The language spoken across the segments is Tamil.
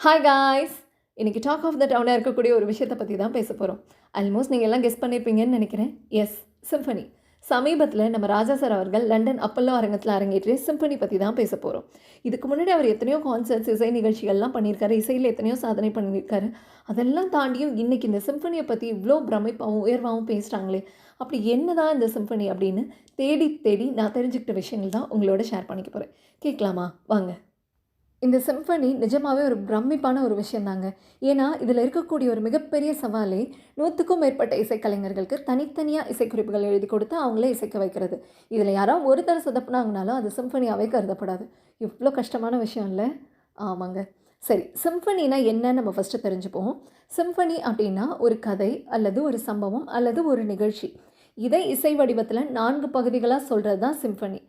ஹாய் காய்ஸ் இன்றைக்கி டாக் ஆஃப் த டவுனாக இருக்கக்கூடிய ஒரு விஷயத்தை பற்றி தான் பேச போகிறோம் ஆல்மோஸ்ட் நீங்கள் எல்லாம் கெஸ் பண்ணியிருப்பீங்கன்னு நினைக்கிறேன். எஸ் சிம்பனி சமீபத்தில் நம்ம ராஜா சார் அவர்கள் லண்டன் அப்பல்லோ அரங்கத்தில் அரங்கேற்றிய சிம்பனி பற்றி தான் பேச போகிறோம் இதுக்கு முன்னாடி அவர் எத்தனையோ கான்சர்ட்ஸ் இசை நிகழ்ச்சிகள்லாம் பண்ணியிருக்காரு. இசையில் எத்தனையோ சாதனை பண்ணியிருக்காரு. அதெல்லாம் தாண்டியும் இன்றைக்கி இந்த சிம்பனியை பற்றி இவ்வளோ பிரமிப்பாகவும் உயர்வாகவும் பேசுகிறாங்களே அப்படி என்ன தான் இந்த சிம்பனி அப்படின்னு தேடி தேடி நான் தெரிஞ்சுக்கிட்ட விஷயங்கள் தான் உங்களோட ஷேர் பண்ணிக்க போகிறேன் கேட்கலாமா? வாங்க. இந்த சிம்பனி நிஜமாகவே ஒரு பிரமிப்பான ஒரு விஷயந்தாங்க. ஏன்னா இதில் இருக்கக்கூடிய ஒரு மிகப்பெரிய சவாலே நூற்றுக்கும் மேற்பட்ட இசைக்கலைஞர்களுக்கு தனித்தனியாக இசைக்குறிப்புகள் எழுதி கொடுத்து அவங்களே இசைக்க வைக்கிறது. இதில் யாராவது ஒருத்தர் சொதப்புனாங்கனாலும் அது சிம்பனியாகவே கருதப்படாது. இவ்வளோ கஷ்டமான விஷயம் இல்லை ஆமாங்க. சரி சிம்பனினா என்னன்னு நம்ம ஃபஸ்ட்டு தெரிஞ்சுப்போம். சிம்பனி அப்படின்னா ஒரு கதை அல்லது ஒரு சம்பவம் அல்லது ஒரு நிகழ்ச்சி. இதை இசை வடிவத்தில் நான்கு பகுதிகளாக சொல்கிறது தான் சிம்பனி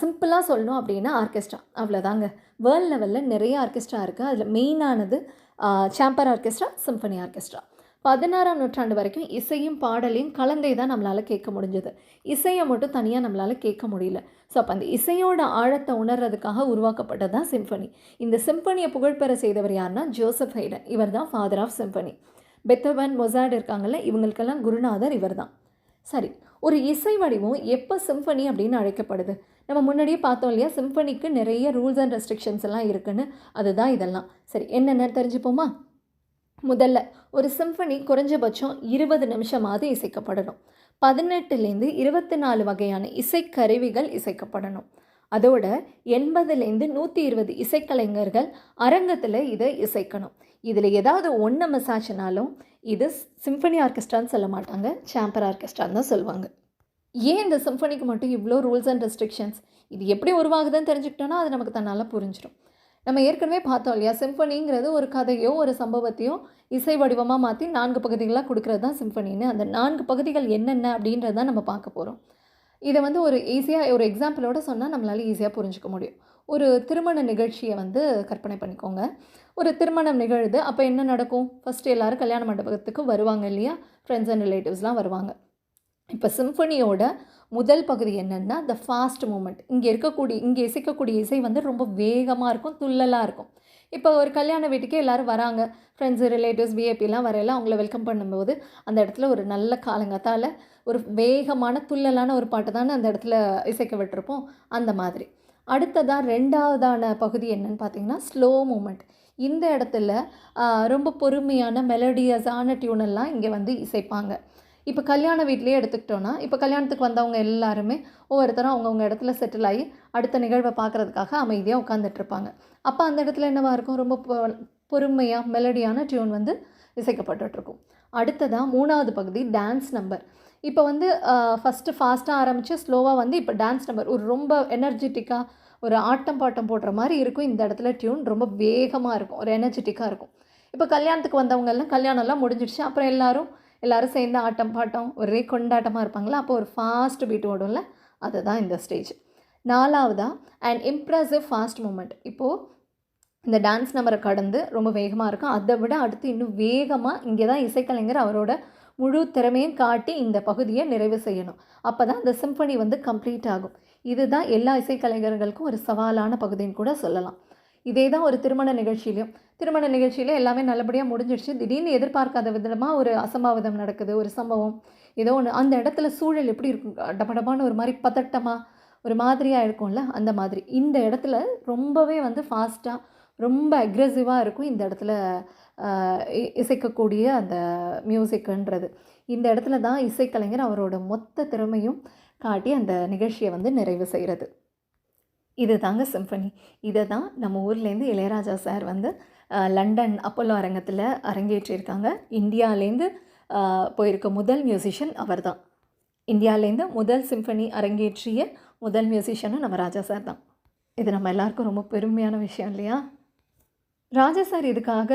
சிம்பிளாக சொல்லணும் அப்படின்னா ஆர்கெஸ்ட்ரா. அவ்வளோதாங்க. வேர்ல்ட் லெவலில் நிறைய ஆர்கெஸ்ட்ரா இருக்குது அதில் மெயினானது சாம்பர் ஆர்கெஸ்ட்ரா சிம்பனி ஆர்கெஸ்ட்ரா பதினாறாம் நூற்றாண்டு வரைக்கும் இசையும் பாடலையும் கலந்தே தான் நம்மளால் கேட்க முடிஞ்சது. இசையை மட்டும் தனியாக நம்மளால் கேட்க முடியல. ஸோ அப்போ அந்த இசையோட ஆழத்தை உணர்றதுக்காக உருவாக்கப்பட்டது தான் சிம்பனி இந்த சிம்பனியை புகழ்பெற செய்தவர் யாருன்னா ஜோசப் ஹைடன் இவர் தான் father of symphony Beethoven Mozart இருக்காங்கல்ல இவங்களுக்கெல்லாம் குருநாதர் இவர் தான். சரி ஒரு இசை வடிவம் எப்போ சிம்பனி அப்படின்னு அழைக்கப்படுது? நம்ம முன்னாடியே பார்த்தோம் இல்லையா சிம்பனிக்கு நிறைய ரூல்ஸ் அண்ட் ரெஸ்ட்ரிக்ஷன்ஸ் எல்லாம் இருக்குன்னு. அதுதான் இதெல்லாம். சரி என்னென்ன தெரிஞ்சுப்போமா? முதல்ல ஒரு சிம்பனி குறைஞ்சபட்சம் இருபது நிமிஷமாவது இசைக்கப்படணும். பதினெட்டுலேருந்து இருபத்தி நாலு வகையான இசைக்கருவிகள் இசைக்கப்படணும். அதோட எண்பதுலேருந்து நூற்றி இருபது இசைக்கலைஞர்கள் அரங்கத்தில் இதை இசைக்கணும். இதில் ஏதாவது ஒன்று மிஸ் ஆச்சுனாலும் இது சிம்பனி ஆர்கெஸ்ட்ரான்னு சொல்ல மாட்டாங்க சாம்பர் ஆர்கெஸ்ட்ரான்னு தான் சொல்லுவாங்க. ஏன் இந்த சிம்பனிக்கு மட்டும் இவ்வளோ ரூல்ஸ் அண்ட் ரெஸ்ட்ரிக்ஷன்ஸ் இது எப்படி உருவாகுதுன்னு தெரிஞ்சுக்கிட்டோன்னா அது நமக்கு தன்னால் புரிஞ்சிடும் நம்ம ஏற்கனவே பார்த்தோம் இல்லையா சிம்பனிங்கிறது ஒரு கதையோ ஒரு சம்பவத்தையோ இசை வடிவமாக மாற்றி நான்கு பகுதிகளாக கொடுக்குறது தான் சிம்பனின்னு அந்த நான்கு பகுதிகள் என்னென்ன அப்படின்றது தான் நம்ம பார்க்க போகிறோம் இதை வந்து ஒரு ஈஸியாக ஒரு எக்ஸாம்பிளோட சொன்னால் நம்மளால் ஈஸியாக புரிஞ்சுக்க முடியும். ஒரு திருமண நிகழ்ச்சியை வந்து கற்பனை பண்ணிக்கோங்க. ஒரு திருமணம் நிகழுது அப்போ என்ன நடக்கும்? ஃபஸ்ட்டு எல்லோரும் கல்யாண மண்டபத்துக்கு வருவாங்க இல்லையா? ஃப்ரெண்ட்ஸ் அண்ட் ரிலேட்டிவ்ஸ்லாம் வருவாங்க. இப்போ சிம்பனியோட முதல் பகுதி என்னென்னா த ஃபாஸ்ட் மூமெண்ட் இங்கே இருக்கக்கூடிய இங்கே இசைக்கக்கூடிய இசை வந்து ரொம்ப வேகமாக இருக்கும் துள்ளலாக இருக்கும். இப்போ ஒரு கல்யாண வீட்டுக்கே எல்லோரும் வராங்க. ஃப்ரெண்ட்ஸு ரிலேட்டிவ்ஸ் விஐபிலாம் வரையில அவங்கள வெல்கம் பண்ணும்போது அந்த இடத்துல ஒரு நல்ல காலங்கத்தால் ஒரு வேகமான துள்ளலான ஒரு பாட்டு தானே அந்த இடத்துல இசைக்க விட்டுருப்போம். அந்த மாதிரி. அடுத்ததாக ரெண்டாவதான பகுதி என்னன்னு பார்த்தீங்கன்னா ஸ்லோ மூமெண்ட் இந்த இடத்துல ரொம்ப பொறுமையான மெலடியஸான டியூனெல்லாம் இங்கே வந்து இசைப்பாங்க. இப்போ கல்யாண வீட்லேயே எடுத்துக்கிட்டோன்னா இப்போ கல்யாணத்துக்கு வந்தவங்க எல்லாருமே ஒவ்வொருத்தரும் அவங்கவுங்க இடத்துல செட்டில் ஆகி அடுத்த நிகழ்வை பார்க்குறதுக்காக அமைதியாக உட்காந்துட்ருப்பாங்க அப்போ அந்த இடத்துல என்னவாக இருக்கும்? ரொம்ப பொறுமையாக மெலடியான டியூன் வந்து இசைக்கப்பட்டுருக்கும் அடுத்ததாக மூணாவது பகுதி டான்ஸ் நம்பர் இப்போ வந்து ஃபஸ்ட்டு ஃபாஸ்ட்டாக ஆரம்பித்து ஸ்லோவாக வந்து இப்போ டான்ஸ் நம்பர் ஒரு ரொம்ப எனர்ஜெட்டிக்காக ஒரு ஆட்டம் பாட்டம் போடுற மாதிரி இருக்கும். இந்த இடத்துல டியூன் ரொம்ப வேகமாக இருக்கும். ஒரு எனர்ஜெட்டிக்காக இருக்கும். இப்போ கல்யாணத்துக்கு வந்தவங்கெல்லாம் கல்யாணம்லாம் முடிஞ்சிடுச்சு. அப்புறம் எல்லோரும் எல்லோரும் சேர்ந்து ஆட்டம் பாட்டம் ஒரே கொண்டாட்டமாக இருப்பாங்களா? அப்போ ஒரு ஃபாஸ்ட் பீட் ஓடும்ல. அதுதான் இந்த ஸ்டேஜ் நாலாவதாக அண்ட் இம்ப்ரெசிவ் ஃபாஸ்ட் மூமெண்ட் இப்போது இந்த டான்ஸ் நம்பரை கடந்து ரொம்ப வேகமாக இருக்கும். அதை விட அடுத்து இன்னும் வேகமாக இங்கே தான் இசைக்கலைஞர் அவரோட முழு திறமையும் காட்டி இந்த பகுதியை நிறைவு செய்யணும். அப்போ தான் இந்த சிம்பனி வந்து கம்ப்ளீட் ஆகும். இதுதான் எல்லா இசைக்கலைஞர்களுக்கும் ஒரு சவாலான பகுதின்னு கூட சொல்லலாம். இதே தான் ஒரு திருமண நிகழ்ச்சியிலையும் திருமண நிகழ்ச்சியில் எல்லாமே நல்லபடியாக முடிஞ்சிடுச்சு. திடீர்னு எதிர்பார்க்காத விதமாக ஒரு அசம்பாவிதம் நடக்குது ஒரு சம்பவம். ஏதோ ஒன்று அந்த இடத்துல சூழல் எப்படி இருக்கும்? டபடபான்னு ஒரு மாதிரி பதட்டமாக ஒரு மாதிரியாக இருக்கும்ல? அந்த மாதிரி. இந்த இடத்துல ரொம்பவே வந்து ஃபாஸ்ட்டாக ரொம்ப அக்ரெசிவாக இருக்கும் இந்த இடத்துல இசைக்கக்கூடிய அந்த மியூசிக்குன்றது இந்த இடத்துல தான் இசைக்கலைஞர் அவரோட மொத்த திறமையும் காட்டி அந்த நிகழ்ச்சியை வந்து நிறைவு செய்கிறது இது தாங்க சிம்பனி. இதை தான் நம்ம ஊர்லேருந்து இளையராஜா சார் வந்து லண்டன் அப்போலோ அரங்கத்தில் அரங்கேற்றியிருக்காங்க இந்தியாவிலேருந்து போயிருக்க முதல் மியூசிஷியன் அவர் தான். இந்தியாவிலேருந்து முதல் சிம்பனி அரங்கேற்றிய முதல் மியூசிஷியனும் நம்ம ராஜா சார் தான். இது நம்ம எல்லாருக்கும் ரொம்ப பெருமையான விஷயம் இல்லையா? ராஜா சார் இதுக்காக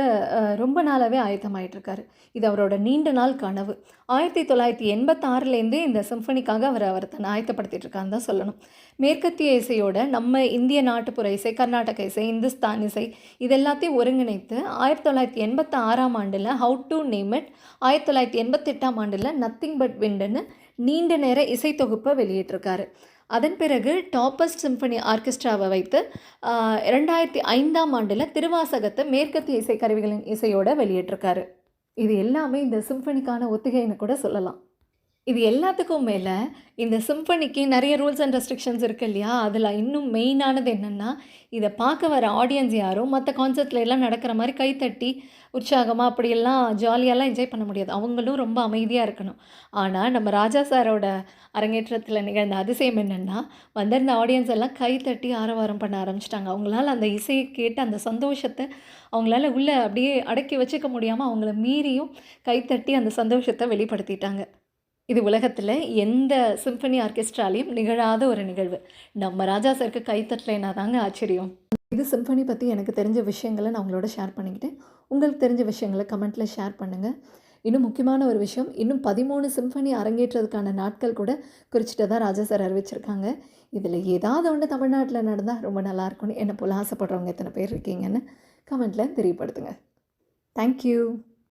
ரொம்ப நாளாகவே ஆயத்தமாயிட்டிருக்காரு. இது அவரோட நீண்ட நாள் கனவு. ஆயிரத்தி தொள்ளாயிரத்தி எண்பத்தாறுலேருந்தே இந்த சிம்பனிக்காக அவர் அவர் தன்னை ஆயத்தப்படுத்திட்டு தான் சொல்லணும். மேற்கத்திய இசையோட நம்ம இந்திய நாட்டுப்புற இசை கர்நாடக இசை இந்துஸ்தான் இசை இது எல்லாத்தையும் ஒருங்கிணைத்து ஆயிரத்தி தொள்ளாயிரத்தி எண்பத்தி ஆறாம் ஆண்டில் ஹவு டு நேம் இட் ஆயிரத்தி தொள்ளாயிரத்தி எண்பத்தெட்டாம் ஆண்டில் நத்திங் பட் விண்டுன்னு நீண்ட நேர இசை தொகுப்பை வெளியிட்டிருக்காரு. அதன் பிறகு டாப்பஸ்ட் சிம்பனி ஆர்கெஸ்ட்ராவை வைத்து ரெண்டாயிரத்தி ஐந்தாம் ஆண்டில் திருவாசகத்தை மேற்கத்திய இசைக்கருவிகளின் இசையோடு வெளியிட்டிருக்காரு. இது எல்லாமே இந்த சிம்பனிக்கான ஒத்திகைன்னு கூட சொல்லலாம். இது எல்லாத்துக்கும் மேலே இந்த சிம்பனிக்கு நிறைய ரூல்ஸ் அண்ட் ரெஸ்ட்ரிக்ஷன்ஸ் இருக்கு இல்லையா? அதில் இன்னும் மெயினானது என்னென்னா இதை பார்க்க வர ஆடியன்ஸ் யாரும் மற்ற கான்சர்ட்ல எல்லாம் நடக்கிற மாதிரி கைத்தட்டி உற்சாகமாக அப்படியெல்லாம் ஜாலியாலாம் என்ஜாய் பண்ண முடியாது. அவங்களும் ரொம்ப அமைதியாக இருக்கணும். ஆனால் நம்ம ராஜா சாரோட அரங்கேற்றத்தில் நிகழ்ந்த அதிசயம் என்னென்னா வந்திருந்த ஆடியன்ஸ் எல்லாம் கைத்தட்டி ஆரவாரம் பண்ண ஆரம்பிச்சிட்டாங்க. அவங்களால அந்த இசையை கேட்டு அந்த சந்தோஷத்தை அவங்களால உள்ளே அப்படியே அடக்கி வச்சுக்க முடியாமல் அவங்கள மீறியும் கைத்தட்டி அந்த சந்தோஷத்தை வெளிப்படுத்திட்டாங்க. இது உலகத்தில் எந்த சிம்பனி ஆர்கெஸ்ட்ராலையும் நிகழாத ஒரு நிகழ்வு. நம்ம ராஜா சருக்கு கைத்தட்டலைனா தாங்க ஆச்சரியம். இது சிம்பனி பற்றி எனக்கு தெரிஞ்ச விஷயங்களை நான் உங்களோட ஷேர் பண்ணிக்கிட்டேன். உங்களுக்கு தெரிஞ்ச விஷயங்களை கமெண்ட்டில் ஷேர் பண்ணுங்கள் இன்னும் முக்கியமான ஒரு விஷயம் இன்னும் பதிமூணு சிம்பனி அரங்கேற்றதுக்கான நாட்கள் கூட குறிச்சிட்டு தான் ராஜா சார் அறிவிச்சிருக்காங்க. இதில் ஏதாவது ஒன்று தமிழ்நாட்டில் நடந்தால் ரொம்ப நல்லாயிருக்குன்னு என்னை போல் ஆசைப்படுறவங்க எத்தனை பேர் இருக்கீங்கன்னு கமெண்ட்டில் தெரியப்படுத்துங்க. தேங்க்யூ